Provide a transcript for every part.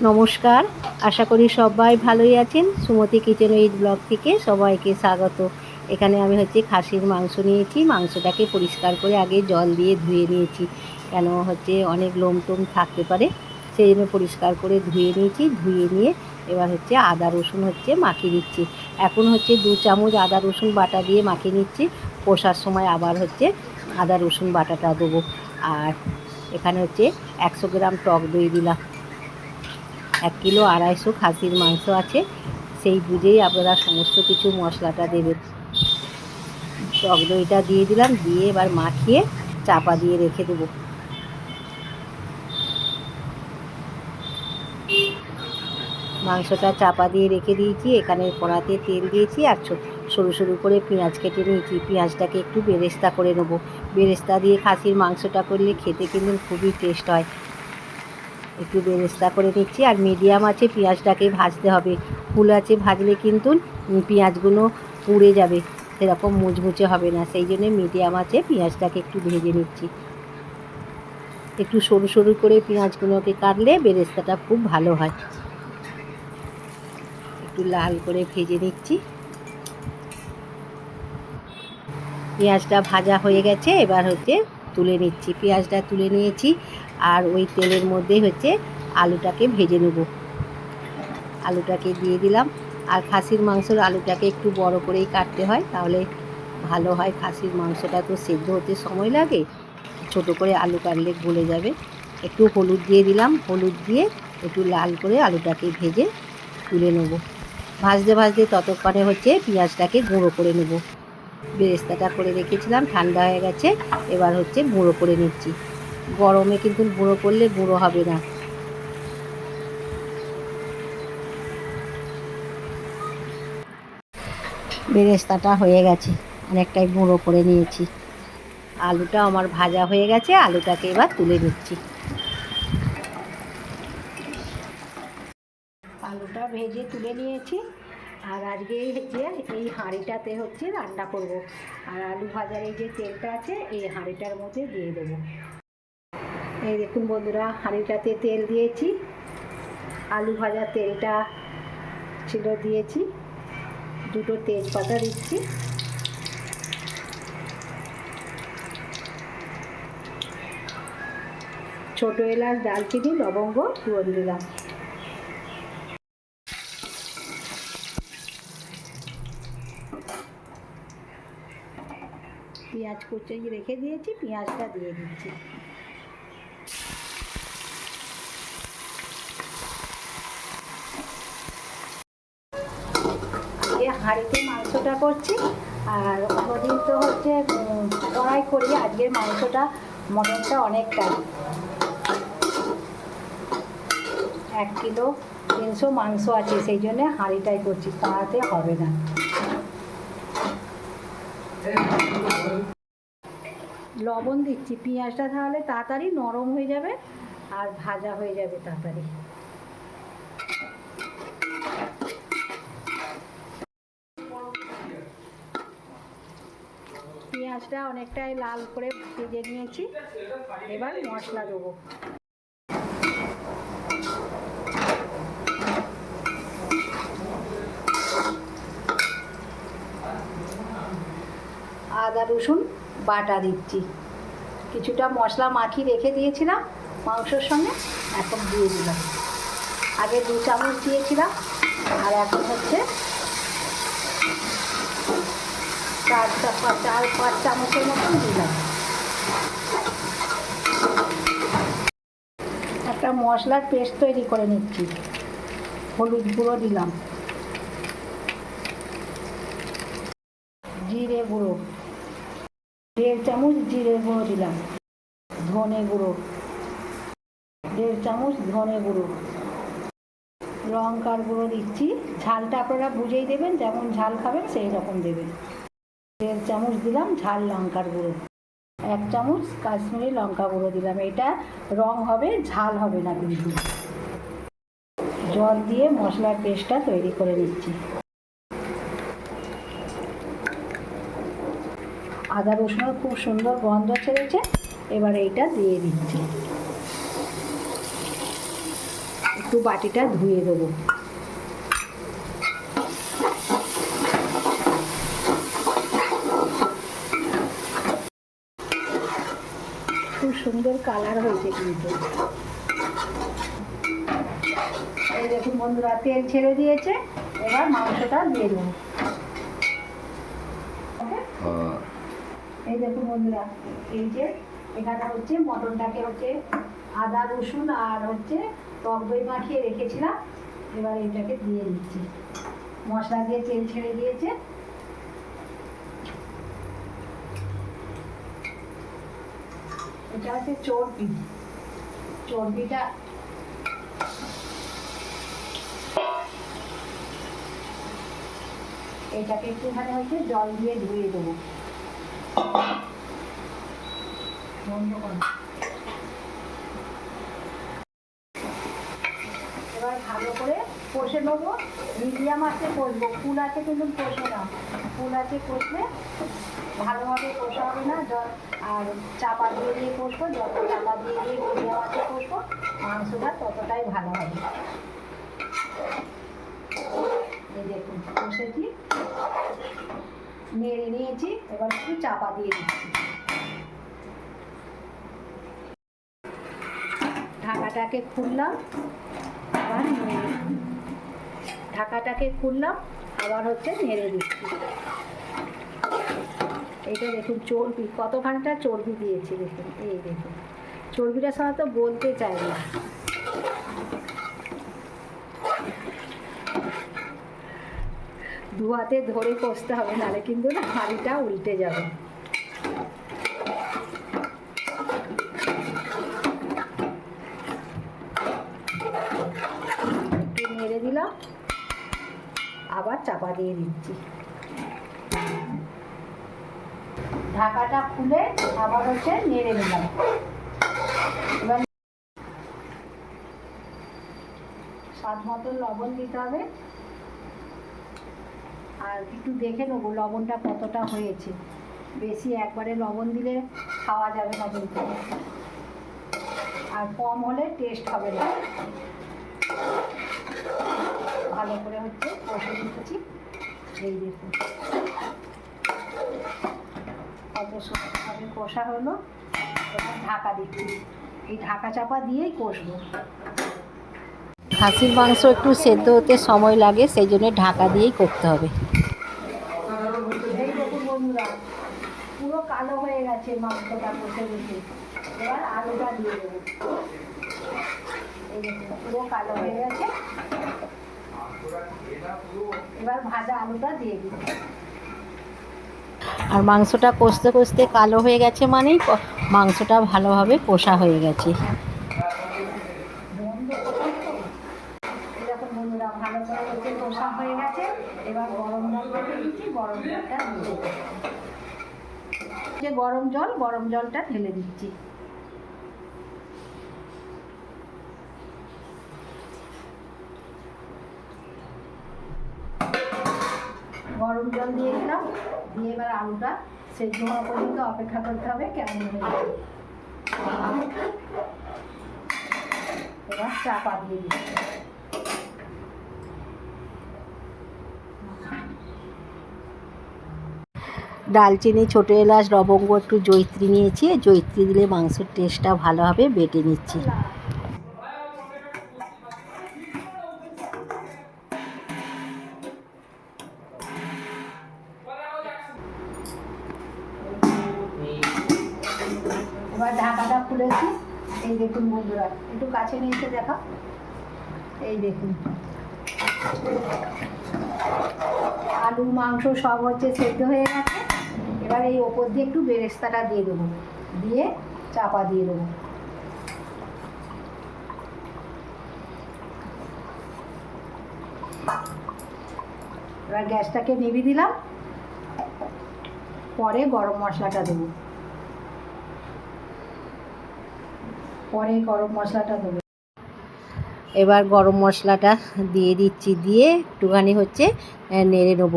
নমস্কার। আশা করি সবাই ভালোই আছেন। সুমতি কিচেন উইথ ব্লগ থেকে সবাইকে স্বাগত। এখানে আমি হচ্ছে খাসির মাংস নিয়েছি। মাংসটাকে পরিষ্কার করে আগে জল দিয়ে ধুয়ে নিয়েছি। কেন হচ্ছে অনেক লোম টোম থাকতে পারে, সেই জন্য পরিষ্কার করে ধুয়ে নিয়েছি। ধুয়ে নিয়ে এবার হচ্ছে আদা, রসুন হচ্ছে মাখিয়ে নিচ্ছি। এখন হচ্ছে দু চামচ আদা, রসুন বাটা দিয়ে মাখিয়ে নিচ্ছি। কষার সময় আবার হচ্ছে আদা, রসুন বাটাটা দেবো। আর এখানে হচ্ছে একশো গ্রাম টক দই দিলাম। এক কিলো আড়াইশো খাসির মাংস আছে। সেই বুঝেই আপনারা সমস্ত কিছু মশলাটা দেবেন। টক দইটা দিয়ে দিলাম, দিয়ে এবার মাখিয়ে চাপা দিয়ে রেখে দেবো। মাংসটা চাপা দিয়ে রেখে দিয়েছি, এখানে কড়াতে তেল দিয়েছি আর সরু সরু করে পেঁয়াজ কেটে নিয়েছি। পেঁয়াজটাকে একটু বেরেস্তা করে নেব। বেরেস্তা দিয়ে খাসির মাংসটা করলে খেতে কিন্তু খুবই টেস্ট হয়। একটু বেরেস্তা করে নিচ্ছি আর মিডিয়াম আছে, পেঁয়াজটাকে ভাজতে হবে। ফুল আছে ভাজলে কিন্তু পেঁয়াজগুলো পুড়ে যাবে। সেরকম মুচমুচে হবে না। সেই জন্যে মিডিয়াম আছে, পেঁয়াজটাকে একটু ভেজে নিচ্ছি। একটু সরু সরু করে পেঁয়াজগুলোকে কাটলে বেরেস্তাটা খুব ভালো হয়। একটু লাল করে ভেজে নিচ্ছি। পেঁয়াজটা ভাজা হয়ে গেছে। এবার হচ্ছে তুলে নিচ্ছি। পেঁয়াজটা তুলে নিয়েছি। আর ওই তেলের মধ্যে হচ্ছে আলুটাকে ভেজে নেব। আলুটাকে দিয়ে দিলাম। আর খাসির মাংসর আলুটাকে একটু বড় করেই কাটতে হয়, তাহলে ভালো হয়। খাসির মাংসটা তো সেদ্ধ হতে সময় লাগে, ছোট করে আলু কাটলে গলে যাবে। একটু হলুদ দিয়ে দিলাম। হলুদ দিয়ে একটু লাল করে আলুটাকে ভেজে তুলে নেব। ভাজতে ভাজতে ততক্ষণে হচ্ছে পেঁয়াজটাকে গুঁড়ো করে নেব। বেরেস্তাটা করে রেখেছিলাম, ঠান্ডা হয়ে গেছে। এবার হচ্ছে গুঁড়ো করে নিচ্ছি। গরমে কিন্তু গুঁড়ো করলে গুঁড়ো হবে না। বেরেস্তাটা হয়ে গেছে, অনেকটাই গুঁড়ো করে নিয়েছি। আলুটা আমার ভাজা হয়ে গেছে, আলুটাকে এবার তুলে নিচ্ছি। আলুটা ভেজে তুলে নিয়েছি, আর আজকে হচ্ছে এই হাঁড়িটাতে হচ্ছে রান্না করব। আর আলু ভাজার এই যে তেলটা আছে, এই হাঁড়িটার মধ্যে দিয়ে দেবো। এই দেখুন বন্ধুরা, হাঁড়িটাতে তেল দিয়েছি, আলু ভাজা তেলটা ছিল দিয়েছি, দুটো তেজপাতা দিচ্ছি। ছোট এলাচ দালচিনি লবঙ্গ, ফোড়ন দিলাম। পেঁয়াজ কুচিয়ে রেখে দিয়েছি, পেঁয়াজটা দিয়ে দিচ্ছি। হাঁড়িতে মাংসটা করছি, আর অন্যদিন তো হচ্ছে কড়াই করি, আজকের মাংসটা মটনটা অনেকটাই। এক কিলো তিনশো মাংস আছে, সেই জন্যে হাঁড়িটাই করছি তাড়াতে হবে না। লবণ দিচ্ছি, পেঁয়াজটা তাহলে তাড়াতাড়ি নরম হয়ে যাবে আর ভাজা হয়ে যাবে তাড়াতাড়ি। পেঁয়াজটা অনেকটাই লাল করে ভেজে নিয়েছি, এবার মশলা দেবো। আদা রসুন বাটা দিচ্ছি। কিছুটা মশলা মাখিয়ে রেখে দিয়েছিলাম মাংসর সঙ্গে, এখন দিয়ে দিলাম। আগে দু চামচ দিয়েছিলাম, আর এখন হচ্ছে চার চার পাঁচ চামচের মতন দিলাম। একটা মশলার পেস্ট তৈরি করে নিচ্ছি। হলুদ গুঁড়ো দিলাম। জিরে গুঁড়ো। দেড় চামচ জিরে গুঁড়ো দিলাম, ধনে গুঁড়ো। দেড় চামচ ধনে গুঁড়ো। লঙ্কার গুঁড়ো দিচ্ছি। ঝালটা আপনারা বুঝেই দেবেন, যেমন ঝাল খাবেন সেই রকম দেবেন। দেড় চামচ দিলাম ঝাল লঙ্কার গুঁড়ো। এক চামচ কাশ্মীরি লঙ্কা গুঁড়ো দিলাম। এটা রং হবে, ঝাল হবে না কিন্তু। জল দিয়ে মশলার পেস্টটা তৈরি করে নিচ্ছি। আদা রসুনের খুব সুন্দর গন্ধ ছেড়েছে এবার এইটা দিয়ে দিচ্ছি। একটু বাটিটা ধুয়ে দেবো। খুব সুন্দর কালার হয়েছে কিন্তু। এই দেখুন বন্ধুরা, তেল ছেড়ে দিয়েছে। এবার মাংসটা দিয়ে দেবো। এই দেখুন বন্ধুরা, এই যে এখানে হচ্ছে মটনটাকে হচ্ছে আদা, রসুন আর হচ্ছে টক দই মাখিয়ে রেখেছিলাম। এবার এটাকে দিয়ে দিচ্ছি। মশলা দিয়ে তেল ছেড়ে দিয়েছে। এটা হচ্ছে চর্বি। চর্বিটা এটাকে একটুখানি হচ্ছে জল দিয়ে ধুয়ে দেবো। এবার ভালো করে কষে নেব। মিডিয়াম আছে কষবো। ফুল আছে কিন্তু কষে না। ফুল আছে কষলে ভালোভাবে কষা হবে না। জল আর চাপা দিয়ে দিয়ে কষবো। যত চাপা দিয়ে দিয়ে মিডিয়াম আছে কষবো, মাংসটা ততটাই ভালো হবে। এই দেখুন, কষেছি। নেড়ে নিয়েছি, এবার একটু চাপা দিয়ে দিচ্ছি। ঢাকাটাকে খুললাম, আবার ঢাকাটাকে খুললাম, আবার হচ্ছে নেড়ে দিচ্ছি। এটা দেখুন, চর্বি, কতখানটা চর্বি দিয়েছি দেখুন, এই দেখুন। চর্বিটা সাধারণত বলতে চাই না। দু হাতে ধরে কষতে হবে নাহলে কিন্তু না হাঁড়িটা উল্টে যাবে। নেড়ে দিলাম, আবার চাপা দিয়ে দিচ্ছি। ঢাকাটা খুলে আবার হচ্ছে নেড়ে দিলাম। এবার স্বাদ মতন লবণ দিতে হবে। আর একটু দেখে নেব লবণটা কতটা হয়েছে। বেশি একবারে লবণ দিলে খাওয়া যাবে না কিন্তু। আর কম হলে টেস্ট হবে না। ভালো করে হচ্ছে কষে দিচ্ছি এই দেখুন। কত সুন্দরভাবে কষা হলো। ঢাকা দিচ্ছি। এই ঢাকা চাপা দিয়েই কষবো। খাসির মাংস একটু সেদ্ধ হতে সময় লাগে, সেই জন্য ঢাকা দিয়েই করতে হবে। বন্ধুরা, পুরো কালো হয়ে গেছে মাংসটা কষে দিতে এবার আলুটা দিয়ে দেবো। পুরো কালো হয়ে গেছে। এবার ভাজা আলুটা দিয়ে দিই আর মাংসটা কষতে কষতে কালো হয়ে গেছে মানেই মাংসটা ভালোভাবে কষা হয়ে গেছে এরকম বন্ধুরা ভালো করে হচ্ছে কষা হয়ে গেছে এবার গরম জল রেখে দিচ্ছি গরম জলটা দিয়ে দেবো। যে গরম জল, গরম জলটা ঢেলে দিচ্ছি। গরম জল দিয়ে দিলাম। দিয়ে এবার আলুটা সেদ্ধ হওয়া পর্যন্ত অপেক্ষা করতে হবে, কেমন হয়ে এবার চাপা দিয়ে দিচ্ছি। ডালচিনি, ছোটো এলাচ, লবঙ্গ, একটু জৈত্রী নিয়েছি। জৈত্রী দিলে মাংসের টেস্টটা ভালো হবে, বেটে নিচ্ছি। এবার ঢাকাটা খুলেছি। এই দেখুন একটু কাছে এই দেখুন। আলু, মাংস সব হচ্ছে সেদ্ধ হয়ে গেছে। এবার এই ওপর দিয়ে একটু বেরেস্তাটা দিয়ে দেবো। দিয়ে চাপা দিয়ে দেবো। এবার গ্যাসটাকে নিভিয়ে দিলাম। পরে গরম মশলাটা দেবো। পরে গরম মশলাটা দেবো। এবার গরম মশলাটা দিয়ে দিচ্ছি, দিয়ে একটুখানি হচ্ছে নেড়ে নেব।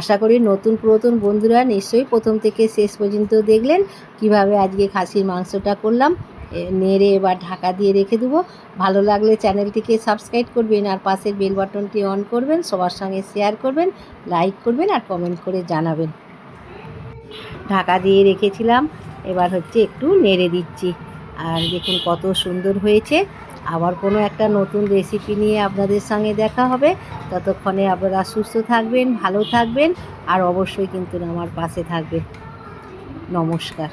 আশা করি নতুন পুরাতন বন্ধুরা নিশ্চয়ই প্রথম থেকে শেষ পর্যন্ত দেখলেন কীভাবে আজকে খাসির মাংসটা করলাম। নেড়ে এবার ঢাকা দিয়ে রেখে দেবো। ভালো লাগলে চ্যানেলটিকে সাবস্ক্রাইব করবেন আর পাশের বেল বাটনটি অন করবেন, সবার সঙ্গে শেয়ার করবেন, লাইক করবেন আর কমেন্ট করে জানাবেন। ঢাকা দিয়ে রেখেছিলাম, এবার হচ্ছে একটু নেড়ে দিচ্ছি। আর দেখুন কত সুন্দর হয়েছে। আবার কোনো একটা নতুন রেসিপি নিয়ে আপনাদের সঙ্গে দেখা হবে। ততক্ষণে আপনারা সুস্থ থাকবেন, ভালো থাকবেন আর অবশ্যই কিন্তু আমার পাশে থাকবেন। নমস্কার।